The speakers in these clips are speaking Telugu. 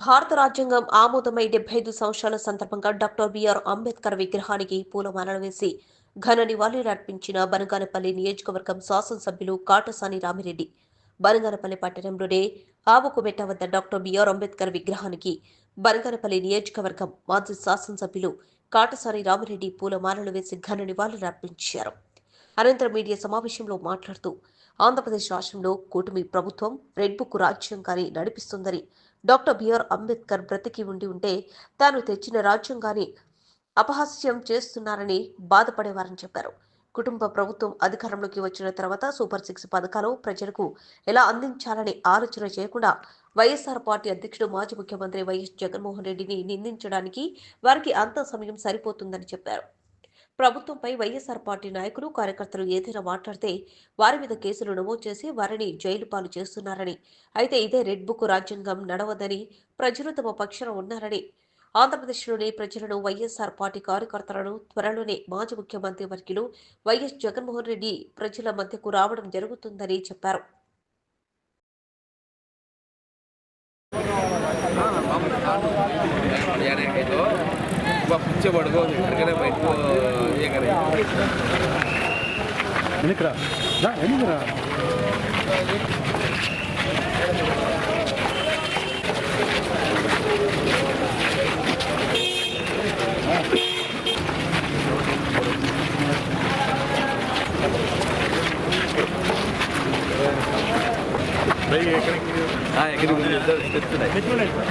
భారత రాజ్యాంగం ఆమోదమై డెబ్బై ఐదు సంవత్సరాల సందర్భంగా డాక్టర్ బిఆర్ అంబేద్కర్ విగ్రహానికి పూలమాలలు వేసి ఘన నివాళులర్పించిన బనగానపల్లి నియోజకవర్గం శాసనసభ్యులు కాటసాని రామిరెడ్డి. బనగానపల్లి పట్టణంలోనే ఆవుకుమెట్ట వద్ద డాక్టర్ బిఆర్ అంబేద్కర్ విగ్రహానికి బనగానపల్లి నియోజకవర్గం మాజీ శాసనసభ్యులు కాటసాని రామిరెడ్డి పూలమాలలు వేసి ఘన నివాళులర్పించారు అనంతరం మీడియా సమావేశంలో మాట్లాడుతూ ఆంధ్రప్రదేశ్ రాష్ట్రంలో కూటమి ప్రభుత్వం రెడ్ బుక్ రాజ్యాంగాన్ని నడిపిస్తుందని డాక్టర్ బిఆర్ అంబేద్కర్ బ్రతికి ఉండి ఉంటే తాను తెచ్చిన రాజ్యాంగాన్ని అపహాస్యం చేస్తున్నారని బాధపడేవారని చెప్పారు. కుటుంబ ప్రభుత్వం అధికారంలోకి వచ్చిన తర్వాత సూపర్ సిక్స్ పథకాలు ప్రజలకు ఎలా అందించాలని ఆలోచన చేయకుండా వైఎస్ఆర్ పార్టీ అధ్యక్షుడు మాజీ ముఖ్యమంత్రి వైఎస్ జగన్మోహన్ రెడ్డిని నిందించడానికి వారికి అంత సమయం సరిపోతుందని చెప్పారు. ప్రభుత్వంపై వైఎస్ఆర్ పార్టీ నాయకులు కార్యకర్తలు ఏదైనా మాట్లాడితే వారి మీద కేసులు నమోదు చేసి వారిని జైలు పాలు చేస్తున్నారని. అయితే ఇదే రెడ్ బుక్ రాజ్యాంగం నడవదని ప్రజలు తమ పక్షాన ఉన్నారని. ఆంధ్రప్రదేశ్లోని ప్రజలను వైఎస్ఆర్ పార్టీ కార్యకర్తలను త్వరలోనే మాజీ ముఖ్యమంత్రి వర్గిలు వైఎస్ జగన్మోహన్ రెడ్డి ప్రజల మధ్యకు రావడం జరుగుతుందని చెప్పారు. पीछे बढ़ गो करके भाई को ये करे निकरा ना निकरा भाई ये कनेक्ट हां ये कनेक्ट मिलता है मिलता है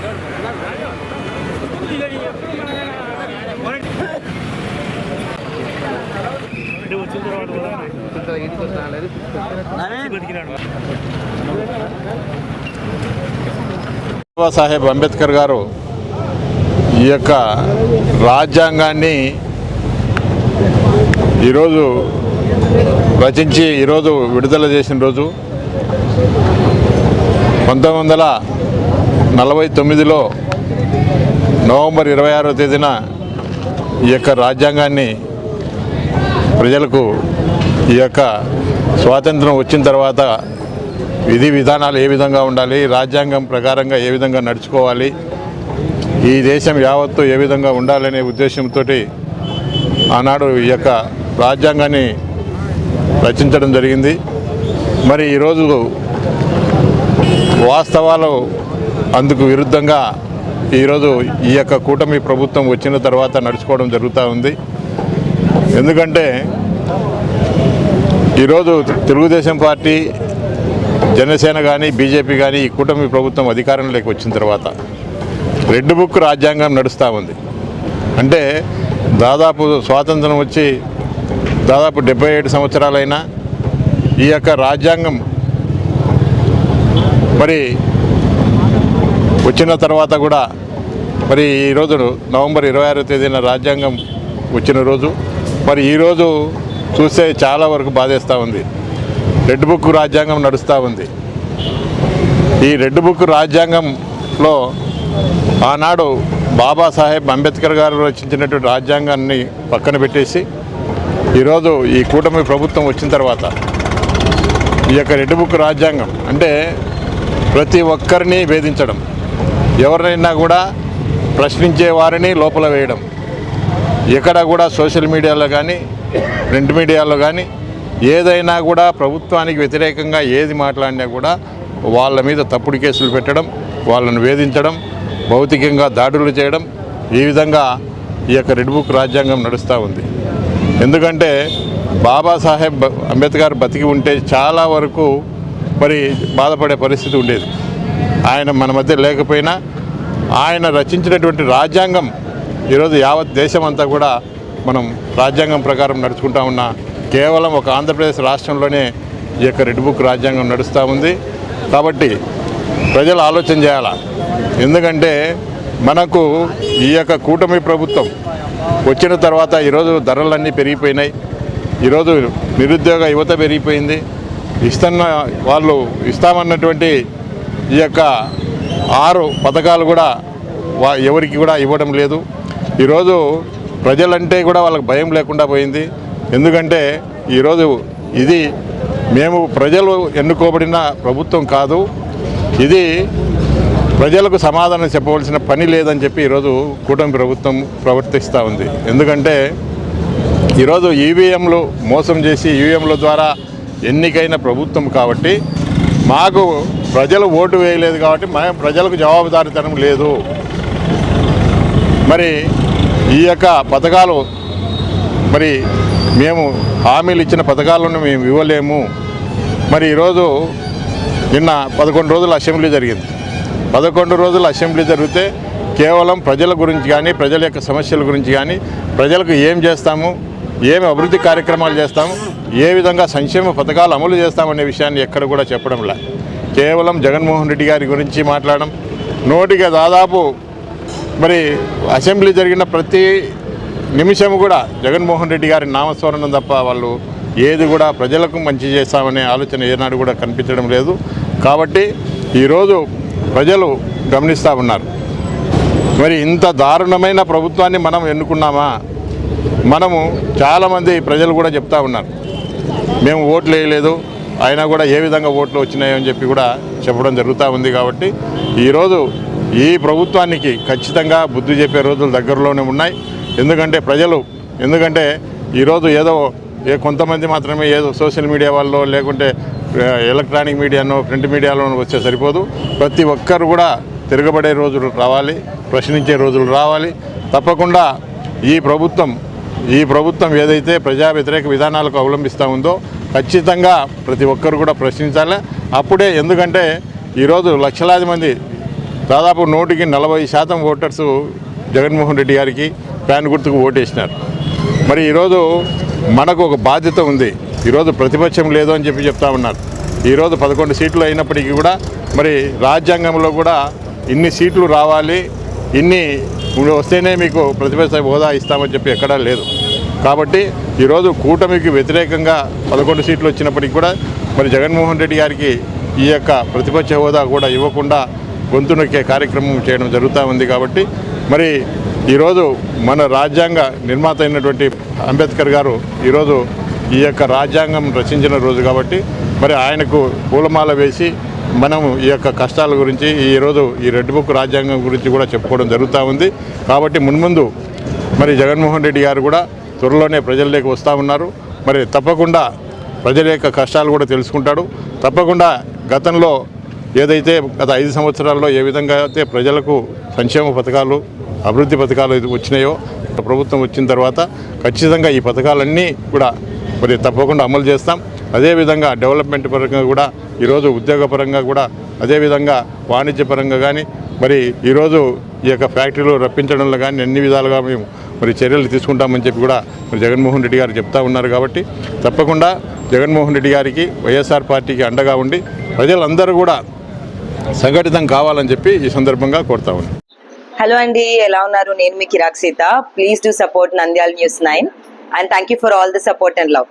తెస్తున్నాయి ఇంటికి బాబాసాహెబ్ అంబేద్కర్ గారు ఈ యొక్క రాజ్యాంగాన్ని ఈరోజు రచించి ఈరోజు విడుదల చేసిన రోజు పంతొమ్మిది వందల నలభై తొమ్మిదిలో నవంబర్ ఇరవై ఆరో తేదీన ఈ యొక్క రాజ్యాంగాన్ని ప్రజలకు ఈ యొక్క స్వాతంత్రం వచ్చిన తర్వాత విధి విధానాలు ఏ విధంగా ఉండాలి రాజ్యాంగం ప్రకారంగా ఏ విధంగా నడుచుకోవాలి ఈ దేశం యావత్తు ఏ విధంగా ఉండాలనే ఉద్దేశంతో ఆనాడు ఈ యొక్క రాజ్యాంగాన్ని రచించడం జరిగింది. మరి ఈరోజు వాస్తవాలు అందుకు విరుద్ధంగా ఈరోజు ఈ యొక్క కూటమి ప్రభుత్వం వచ్చిన తర్వాత నడుచుకోవడం జరుగుతూ ఉంది. ఎందుకంటే ఈరోజు తెలుగుదేశం పార్టీ జనసేన కానీ బీజేపీ కానీ ఈ కూటమి ప్రభుత్వం అధికారంలోకి వచ్చిన తర్వాత రెడ్ బుక్ రాజ్యాంగం నడుస్తూ ఉంది. అంటే దాదాపు స్వాతంత్రం వచ్చి దాదాపు డెబ్బై ఏడు సంవత్సరాలైనా ఈ యొక్క రాజ్యాంగం మరి వచ్చిన తర్వాత కూడా మరి ఈరోజు నవంబర్ ఇరవై ఆరో తేదీన రాజ్యాంగం వచ్చిన రోజు మరి ఈరోజు చూస్తే చాలా వరకు బాధేస్తూ ఉంది. రెడ్ బుక్ రాజ్యాంగం నడుస్తూ ఉంది. ఈ రెడ్ బుక్ రాజ్యాంగంలో ఆనాడు బాబాసాహెబ్ అంబేద్కర్ గారు రచించినటువంటి రాజ్యాంగాన్ని పక్కన పెట్టేసి ఈరోజు ఈ కూటమి ప్రభుత్వం వచ్చిన తర్వాత ఈ యొక్క రెడ్ బుక్ రాజ్యాంగం అంటే ప్రతి ఒక్కరిని వేధించడం. ఎవరినైనా కూడా ప్రశ్నించే వారిని లోపల వేయడం. ఎక్కడ కూడా సోషల్ మీడియాలో కానీ ప్రింట్ మీడియాలో కానీ ఏదైనా కూడా ప్రభుత్వానికి వ్యతిరేకంగా ఏది మాట్లాడినా కూడా వాళ్ళ మీద తప్పుడు కేసులు పెట్టడం వాళ్ళను వేధించడం భౌతికంగా దాడులు చేయడం ఈ విధంగా ఈ యొక్క రెడ్ బుక్ రాజ్యాంగం నడుస్తూ ఉంది. ఎందుకంటే బాబాసాహెబ్ అంబేద్కర్ బతికి ఉంటే చాలా వరకు మరి బాధపడే పరిస్థితి ఉండేది. ఆయన మన మధ్య లేకపోయినా ఆయన రచించినటువంటి రాజ్యాంగం ఈరోజు యావత్ దేశం అంతా కూడా మనం రాజ్యాంగం ప్రకారం నడుచుకుంటా ఉన్నా కేవలం ఒక ఆంధ్రప్రదేశ్ రాష్ట్రంలోనే ఈ యొక్క రెడ్ బుక్ రాజ్యాంగం నడుస్తూ ఉంది. కాబట్టి ప్రజలు ఆలోచన చేయాల? ఎందుకంటే మనకు ఈ యొక్క కూటమి ప్రభుత్వం వచ్చిన తర్వాత ఈరోజు ధరలన్నీ పెరిగిపోయినాయి. ఈరోజు నిరుద్యోగ యువత పెరిగిపోయింది. ఇస్తున్న వాళ్ళు ఇస్తామన్నటువంటి ఈ యొక్క ఆరు పథకాలు కూడా వా ఎవరికి కూడా ఇవ్వడం లేదు. ఈరోజు ప్రజలంటే కూడా వాళ్ళకి భయం లేకుండా పోయింది. ఎందుకంటే ఈరోజు ఇది మేము ప్రజలు ఎన్నుకోబడిన ప్రభుత్వం కాదు. ఇది ప్రజలకు సమాధానం చెప్పవలసిన పని లేదని చెప్పి ఈరోజు కూటమి ప్రభుత్వం ప్రవర్తిస్తూ ఉంది. ఎందుకంటే ఈరోజు ఈవీఎంలు మోసం చేసి ఈవీఎంల ద్వారా ఎన్నికైన ప్రభుత్వం కాబట్టి మాకు ప్రజలు ఓటు వేయలేదు కాబట్టి మేము ప్రజలకు జవాబుదారీతనం లేదు. మరి ఈ యొక్క పథకాలు మరి మేము హామీలు ఇచ్చిన పథకాలను మేము ఇవ్వలేము. మరి ఈరోజు నిన్న పదకొండు రోజులు అసెంబ్లీ జరిగింది. పదకొండు రోజులు అసెంబ్లీ జరిగితే కేవలం ప్రజల గురించి కానీ ప్రజల యొక్క సమస్యల గురించి కానీ ప్రజలకు ఏం చేస్తాము? ఏమి అభివృద్ధి కార్యక్రమాలు చేస్తాం? ఏ విధంగా సంక్షేమ పథకాలు అమలు చేస్తామనే విషయాన్ని ఎక్కడ కూడా చెప్పడంలా కేవలం జగన్మోహన్ రెడ్డి గారి గురించి మాట్లాడడం. నోటిగా దాదాపు మరి అసెంబ్లీ జరిగిన ప్రతి నిమిషం కూడా జగన్మోహన్ రెడ్డి గారి నామస్మరణం తప్ప వాళ్ళు ఏది కూడా ప్రజలకు మంచి చేస్తామనే ఆలోచన ఏనాడు కూడా కనిపించడం లేదు. కాబట్టి ఈరోజు ప్రజలు గమనిస్తూ ఉన్నారు. మరి ఇంత దారుణమైన ప్రభుత్వాన్ని మనం ఎన్నుకున్నామా? మనము చాలామంది ప్రజలు కూడా చెప్తా ఉన్నారు. మేము ఓట్లు వేయలేదు అయినా కూడా ఏ విధంగా ఓట్లు వచ్చినాయో అని చెప్పి కూడా చెప్పడం జరుగుతూ ఉంది కాబట్టి ఈరోజు ఈ ప్రభుత్వానికి ఖచ్చితంగా బుద్ధి చెప్పే రోజులు దగ్గరలోనే ఉన్నాయి. ఎందుకంటే ప్రజలు ఎందుకంటే ఈరోజు ఏదో ఏ కొంతమంది మాత్రమే ఏదో సోషల్ మీడియా వాళ్ళు లేకుంటే ఎలక్ట్రానిక్ మీడియానో ప్రింట్ మీడియాలో వస్తే సరిపోదు. ప్రతి ఒక్కరు కూడా తిరగబడే రోజులు రావాలి ప్రశ్నించే రోజులు రావాలి. తప్పకుండా ఈ ప్రభుత్వం ఈ ప్రభుత్వం ఏదైతే ప్రజా వ్యతిరేక విధానాలకు అవలంబిస్తూ ఉందో ఖచ్చితంగా ప్రతి ఒక్కరు కూడా ప్రశ్నించాలి. అప్పుడే ఎందుకంటే ఈరోజు లక్షలాది మంది దాదాపు నూటికి నలభై శాతం ఓటర్సు జగన్మోహన్ రెడ్డి గారికి ఫ్యాన్ గుర్తుకు ఓటేసినారు. మరి ఈరోజు మనకు ఒక బాధ్యత ఉంది. ఈరోజు ప్రతిపక్షం లేదు అని చెప్పి చెప్తా ఉన్నారు. ఈరోజు పదకొండు సీట్లు అయినప్పటికీ కూడా మరి రాజ్యాంగంలో కూడా ఇన్ని సీట్లు రావాలి ఇన్ని వస్తేనే మీకు ప్రతిపక్ష హోదా ఇస్తామని చెప్పి ఎక్కడా లేదు. కాబట్టి ఈరోజు కూటమికి వ్యతిరేకంగా పదకొండు సీట్లు వచ్చినప్పటికీ కూడా మరి జగన్మోహన్ రెడ్డి గారికి ఈ యొక్క ప్రతిపక్ష హోదా కూడా ఇవ్వకుండా గొంతు నొక్కే కార్యక్రమం చేయడం జరుగుతూ ఉంది కాబట్టి మరి ఈరోజు మన రాజ్యాంగ నిర్మాత అయినటువంటి అంబేద్కర్ గారు ఈరోజు ఈ యొక్క రాజ్యాంగం రచించిన రోజు కాబట్టి మరి ఆయనకు పూలమాల వేసి మనం ఈ యొక్క కష్టాల గురించి ఈరోజు ఈ రెడ్ బుక్ రాజ్యాంగం గురించి కూడా చెప్పుకోవడం జరుగుతూ ఉంది. కాబట్టి మున్ముందు మరి జగన్మోహన్ రెడ్డి గారు కూడా త్వరలోనే ప్రజల్లోకి వస్తూ ఉన్నారు. మరి తప్పకుండా ప్రజల యొక్క కష్టాలు కూడా తెలుసుకుంటాడు. తప్పకుండా గతంలో ఏదైతే గత ఐదు సంవత్సరాల్లో ఏ విధంగా అయితే ప్రజలకు సంక్షేమ పథకాలు అభివృద్ధి పథకాలు వచ్చినాయో ప్రభుత్వం వచ్చిన తర్వాత ఖచ్చితంగా ఈ పథకాలన్నీ కూడా మరి తప్పకుండా అమలు చేస్తాం. అదేవిధంగా డెవలప్మెంట్ పరంగా కూడా ఈరోజు ఉద్యోగపరంగా కూడా అదేవిధంగా వాణిజ్యపరంగా కానీ మరి ఈరోజు ఈ యొక్క ఫ్యాక్టరీలు రప్పించడంలో కానీ అన్ని విధాలుగా మేము మరి చర్యలు తీసుకుంటామని చెప్పి కూడా మరి జగన్మోహన్ రెడ్డి గారు చెప్తా ఉన్నారు కాబట్టి తప్పకుండా జగన్మోహన్ రెడ్డి గారికి వైఎస్ఆర్ పార్టీకి అండగా ఉండి ప్రజలందరూ కూడా సంఘటితం కావాలని చెప్పి ఈ సందర్భంగా కోరుతా ఉన్నాను హలో అండి ఎలా ఉన్నారు? నేను మీ Kirak Seetha. Please do support Nandyala news nine and thank you for all the support and love